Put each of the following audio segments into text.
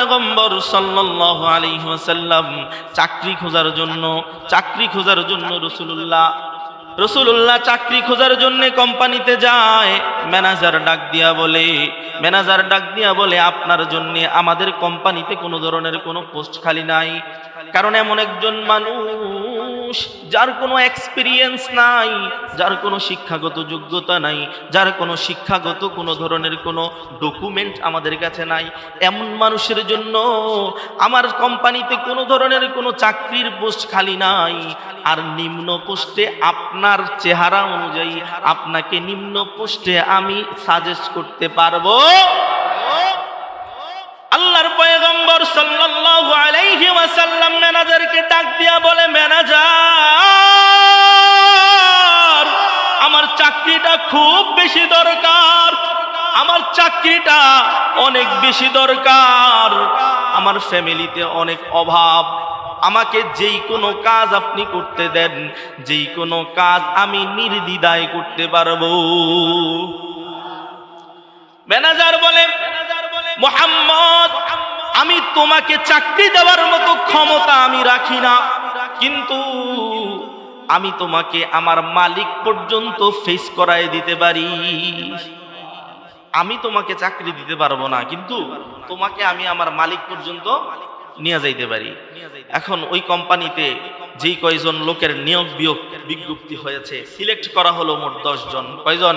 পয়গম্বর সাল্লাল্লাহু আলাইহি ওয়াসাল্লাম চাকরি খোঁজার জন্য, চাকরি খোঁজার জন্য রসুলুল্লাহ রসুলুল্লাহ চাকরি খোঁজার জন্য কোম্পানিতে যায়। ম্যানেজার ডাক দিয়া বলে, ম্যানেজার ডাক দিয়া বলে, আপনার জন্য আমাদের কোম্পানিতে কোনো ধরনের কোনো পোস্ট খালি নাই। কারণ এমন একজন মানুষ যার কোনো এক্সপিরিয়েন্স নাই, যার কোনো শিক্ষাগত যোগ্যতা নাই, যার কোনো শিক্ষাগত কোনো ধরনের কোনো ডকুমেন্ট আমাদের কাছে নাই, এমন মানুষের জন্য আমার কোম্পানিতে কোনো ধরনের কোনো চাকরির পোস্ট খালি নাই। আর নিম্ন পোস্টে আপনার চেহারা অনুযায়ী আপনাকে নিম্ন পোস্টে আমি সাজেস্ট করতে পারব। আল্লাহর পয়গম্বর সাল্লাল্লাহু আলাইহি ওয়াসাল্লাম ম্যানেজারকে ডাক দিয়া বলে, ম্যানেজার, আমার চাকরিটা খুব বেশি দরকার, আমার চাকরিটা অনেক বেশি দরকার, আমার ফ্যামিলিতে অনেক অভাব, আমাকে যেই কোনো কাজ আপনি করতে দেন, যেই কোনো কাজ আমি নির্দ্বিধায় করতে পারব। ম্যানেজার বলে মোহাম্মদ, আমি তোমাকে চাকরি দেওয়ার মতো ক্ষমতা আমি রাখি না। কিন্তু আমি তোমাকে আমার মালিক পর্যন্ত ফেস করায় দিতে পারি। আমি তোমাকে চাকরি দিতে পারব না, কিন্তু তোমাকে আমি আমার মালিক পর্যন্ত নিয়ে যাইতে পারি। এখন ওই কোম্পানিতে যেই কয়জন লোকের নিয়োগ বিয়োগ বিজ্ঞপ্তি হয়েছে সিলেক্ট করা হলো মোট দশ জন। কয়জন?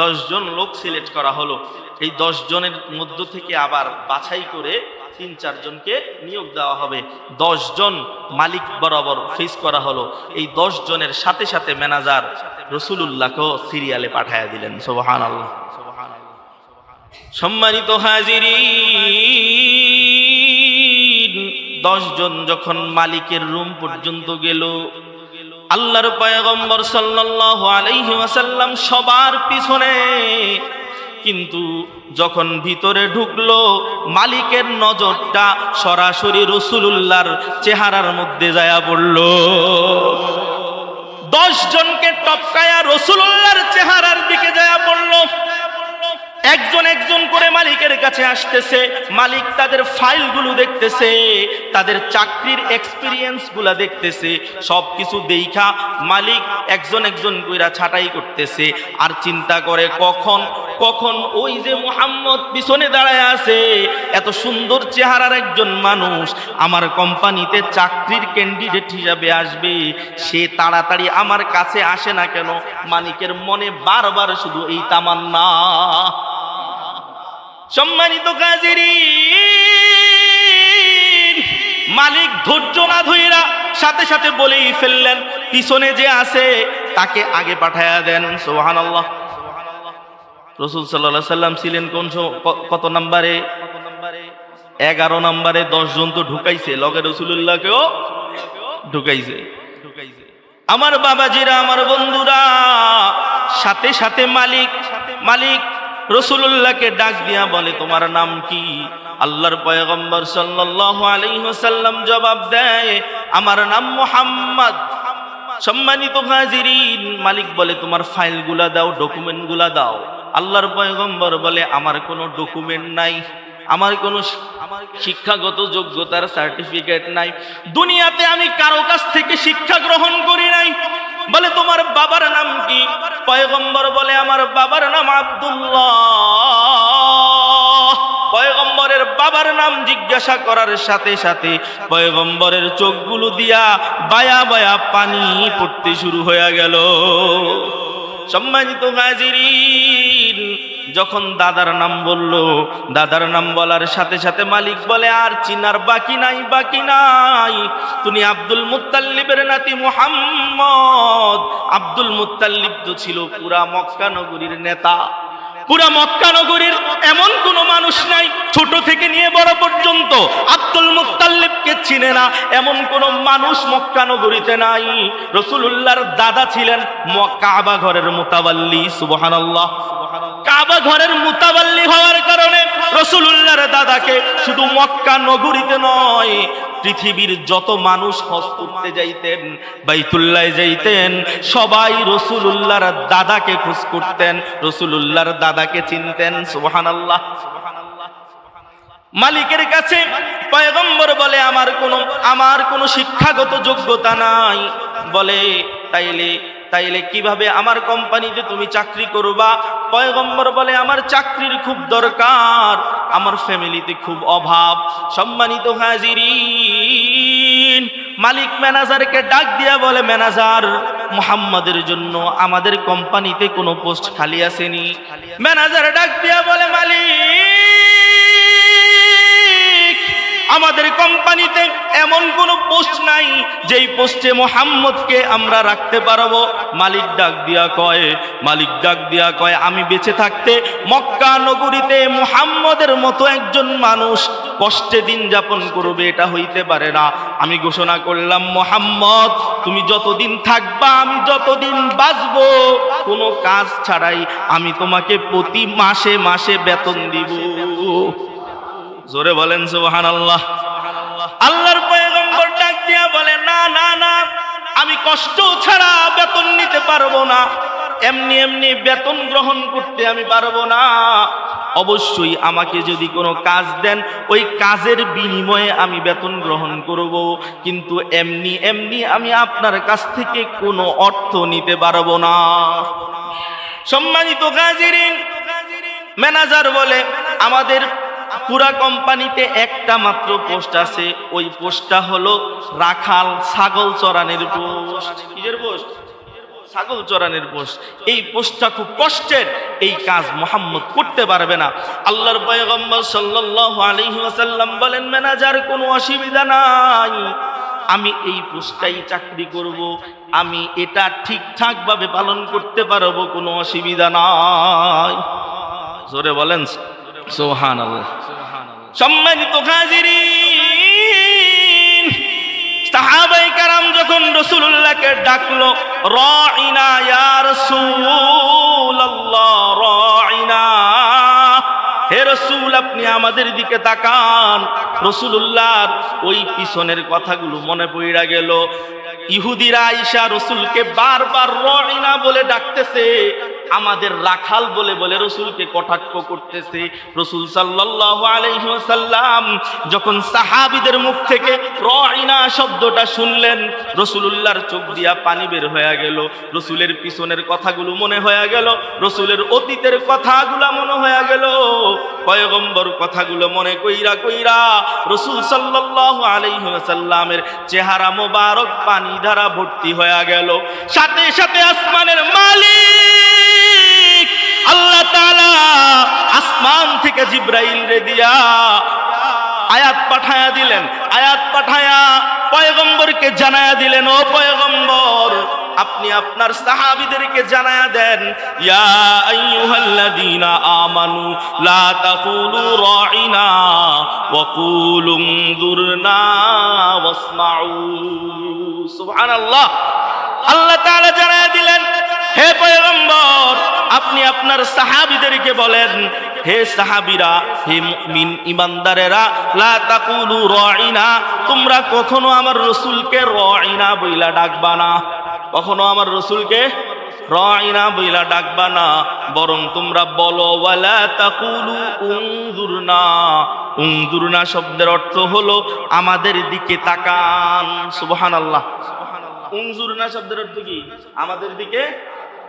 দশ জন লোক সিলেক্ট করা হলো। এই জনের মধ্য থেকে আবার বাছাই করে তিন, চারজনকে নিয়োগ দেওয়া হবে। জন মালিক বরাবর ফেস করা হলো। এই জনের সাথে সাথে ম্যানেজার রসুলুল্লাহকেও সিরিয়ালে পাঠাইয়া দিলেন। সোবাহান আল্লাহ সম্মানিত হাজিরি জন যখন মালিকের রুম পর্যন্ত গেল আল্লাহর পয়গম্বর সাল্লাল্লাহু আলাইহি ওয়াসাল্লাম সবার পিছনে। কিন্তু যখন ভিতরে ঢুকলো, মালিকের নজরটা সরাসরি রসুলুল্লাহর চেহারার মধ্যে যায়া পড়ল। দশ জনকে টপকায়া রসুলুল্লাহর চেহারার দিকে যায়া পড়ল। একজন একজন করে মালিকের কাছে আসতেছে, মালিক তাদের ফাইলগুলো দেখতেছে, তাদের চাকরির এক্সপিরিয়েন্সগুলা দেখতেছে সব কিছু দেখা মালিক একজন একজন কইরা ছাটাই করতেছে, আর চিন্তা করে কখন কখন ওই যে মোহাম্মদ পিছনে দাঁড়ায় আছে, এত সুন্দর চেহারার একজন মানুষ, আমার কোম্পানিতে চাকরির ক্যান্ডিডেট হিসাবে আসবে, সে তাড়াতাড়ি আমার কাছে আসে না কেন? মালিকের মনে বারবার শুধু এই তামান্না। সম্মানিত কাজেরি মালিক ধৈর্য না ধইরা সাথে সাথে বলেই ফেললেন, পিছনে যে আছে তাকে আগে পাঠায়া দেন সোহান আল্লাহ রসুল সাল্লাহ সাল্লাম ছিলেন কোন কত নাম্বারে? এগারো নাম্বারে জন তো ঢুকাইছে, লগে রসুল্লাহকেও ঢুকাইছে। আমার বাবাজিরা, আমার বন্ধুরা, সাথে সাথে মালিক মালিক রসুল্লাহকে ডাক দিয়া বলে, তোমার নাম কি? আল্লাহর পয়গম্বর আলাইহি জবাব দেয়, আমার নাম মোহাম্মদ। সম্মানিত হাজিরিন, মালিক বলে, তোমার ফাইলগুলা দাও, ডকুমেন্টগুলা দাও। আল্লাহর পয়গম্বর বলে, আমার কোনো ডকুমেন্ট নাই, আমার কোনো শিক্ষাগত যোগ্যতার সার্টিফিকেট নাই। দুনিয়াতে আমি কারও কাছ থেকে শিক্ষা গ্রহণ করি বাবার নাম কি? পয়গম্বর বলে আমার বাবার নাম আব্দুল্লাহ। পয়গম্বরের বাবার নাম জিজ্ঞাসা করার সাথে সাথে পয়গম্বরের চোখগুলো দিয়া বায়া বায়া পানি পড়তে শুরু হয়ে গেল। সম্মানিত গাজিরিন যখন দাদার নাম বলল, দাদার নাম বলার সাথে সাথে মালিক বলে, আর চিনার বাকি নাই বাকি নাই। তুমি আব্দুল মুতাল্লিবের নাতি মোহাম্মদ। আব্দুল মুতাল্লিব তো ছিল পুরা মক্কা নগরীর নেতা। পুরা মক্কা নগরীর এমন কোন মানুষ নাই, ছোট থেকে নিয়ে বড় পর্যন্ত। আব্দুল মুত্তাল্লিবকে চিনে না, এমন কোন মানুষ মক্কা নগরীতে নাই। রসুলুল্লাহর দাদা ছিলেন কাবা ঘরের মোতাবাল্লি, সুবহানাল্লাহ। কাবা ঘরের মুতাবাল্লি হওয়ার কারণে রসুলুল্লাহর দাদাকে শুধু মক্কা নগরীতে নয় পৃথিবীর যত মানুষ হজ করতে যাইতেন, বাইতুল্লাহ যাইতেন, সবাই রসুলুল্লাহর দাদাকে খোঁজ করতেন, রসুলুল্লাহর দাদাকে চিনতেন, সুবহানাল্লাহ মালিকের কাছে পয়গম্বর বলে, আমার কোনো আমার কোনো শিক্ষাগত যোগ্যতা নাই। বলে, তাইলে তাইলে কীভাবে আমার কোম্পানিতে তুমি চাকরি করবা? পয়গম্বর বলে, আমার চাকরির খুব দরকার। আমার ফ্যামিলিতে খুব অভাব। সম্মানিত হাজিরিন, মালিক ম্যানেজারকে ডাক দিয়া বলে, ম্যানেজার, মোহাম্মদের জন্য আমাদের কোম্পানিতে কোনো পোস্ট খালি আসেনি। ম্যানেজার ডাক দিয়া বলে, মালিক আমাদের কোম্পানিতে এমন কোনো পোস্ট নাই, যেই পোস্টে মোহাম্মদকে আমরা রাখতে পারব। মালিক ডাক দিয়া কয়, মালিক ডাক দিয়া কয়, আমি বেঁচে থাকতে মক্কা নগরীতে মোহাম্মদের মতো একজন মানুষ কষ্টে দিন যাপন করবে, এটা হইতে পারে না। আমি ঘোষণা করলাম, মোহাম্মদ, তুমি যতদিন থাকবা, আমি যতদিন বাঁচবো। কোনো কাজ ছাড়াই আমি তোমাকে প্রতি মাসে মাসে বেতন দিব। জোরে বলেন সুবহান আল্লাহ আল্লাহর পয়গম্বর ডাক দিয়া বলে, না না না, আমি কষ্ট ছাড়া বেতন নিতে পারব না। এমনি এমনি বেতন গ্রহণ করতে আমি পারব না। অবশ্যই আমাকে যদি কোনো কাজ দেন, ওই কাজের বিনিময়ে আমি বেতন গ্রহণ করব। কিন্তু এমনি এমনি আমি আপনার কাছ থেকে কোনো অর্থ নিতে পারব না। সম্মানিত গাজিরিন, ম্যানেজার বলে, আমাদের পুরা কোম্পানিতে একটা মাত্র পোস্ট আছে, ওই পোস্টটা হলো রাখাল ছাগল চরানের পোস্ট। কিসের পোস্ট? ছাগল চরানের পোস্ট। এই পোস্টটা খুব কষ্টের, এই কাজ মোহাম্মদ করতে পারবে না। আল্লাহর পয়গম্বর সাল্লাল্লাহু আলাইহি ওয়াসাল্লাম বলেন, ম্যানেজার, কোনো অসুবিধা নাই। আমি এই পোস্টটাই চাকরি করব। আমি এটা ঠিকঠাক ভাবে পালন করতে পারব, কোনো অসুবিধা নাই। জোরে বলেন সোহান সম্মানিত হাজিরিন সাহাবাই কারাম যখন রসুল্লাহকে ডাকলো রা ইয়া রসুল্লাহ হে আপনি আমাদের দিকে তাকান। রসুলুল্লাহর ওই পিছনের কথাগুলো মনে পড়া গেল। ইহুদিরা আইসা রসুলকে বারবার রইনা বলে ডাকতেছে। আমাদের রাখাল বলে বলে রসুলকে কটাক্ষ করতেছে। রসুল আলহিহাসাল্লাম যখন সাহাবিদের মুখ থেকে শব্দটা শুনলেন, রসুলুল্লাহর চোখ দিয়া পানি বের হয়ে গেল। রসুলের পিছনের কথাগুলো মনে হয়ে গেল। রসুলের অতীতের কথাগুলো মনে হয়ে গেল। পয়গম্বর কথাগুলো মনে কইরা কইরা রসুল সাল্লাহ আলহিহাসাল্লামের চেহারা মোবারক পানি দ্বারা ভর্তি হয়ে গেল। সাথে সাথে আসমানের মালিক আল্লাহ তাআলা আসমান থেকে জিব্রাইল রে দিয়া আয়াত পাঠায়া দিলেন। আয়াত পাঠায়া পয়গম্বরকে জানায়া দিলেন, ও পয়গম্বর আপনি আপনার সাহাবিদেরকে জানায়া দেন, ইয়া আইয়ুহাল্লাযীনা আমানু লা তাকুলু রাইনা ওয়া কুলু উনজুরনা ওয়াসমাউ। সুবহানাল্লাহ। আল্লাহ তাআলা জানায়া দিলেন, হে পয়গম্বর, আপনি আপনার সাহাবিদেরকে বলেন, হে সাহাবিরা, হে মুমিন ইমানদারেরা, লা তাকুলু রাইনা, তোমরা কখনো আমার রসুলকে রাইনা বইলা ডাকবা না। কখনো আমার রসুলকে রাইনা বইলা ডাকবা না, বরং তোমরা বলো, ওয়ালা তাকুলু উনজুরনা। উনজুরনা শব্দের অর্থ হলো আমাদের দিকে তাকান, সুবহানাল্লাহ। উনজুরনা শব্দের অর্থ কি? আমাদের দিকে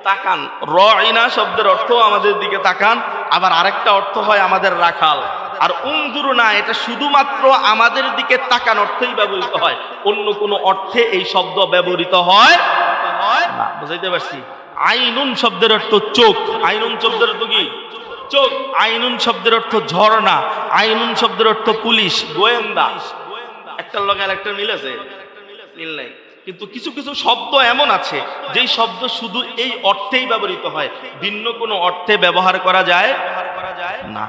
তাকান। রইনা শব্দের অর্থ আমাদের দিকে তাকান, আবার আরেকটা অর্থ হয় আমাদের রাখাল। আর উংদুরু না এটা শুধুমাত্র আমাদের দিকে তাকান অর্থেই ব্যবহৃত হয়। অন্য কোনো অর্থে এই শব্দ ব্যবহৃত হয় বুঝাইতে পারছি। আইনুন শব্দের অর্থ চোখ। আইনুন শব্দের অর্থ কি? চোখ। আইনুন শব্দের অর্থ ঝর্ণা। আইনুন শব্দের অর্থ পুলিশ, গোয়েন্দা। একটার আরেকটা মিল আছে? মিল নাই। কিন্তু কিছু কিছু শব্দ এমন আছে, যেই শব্দ শুধু এই অর্থেই ব্যবহৃত হয়। ভিন্ন কোনো অর্থে ব্যবহার করা যায় না।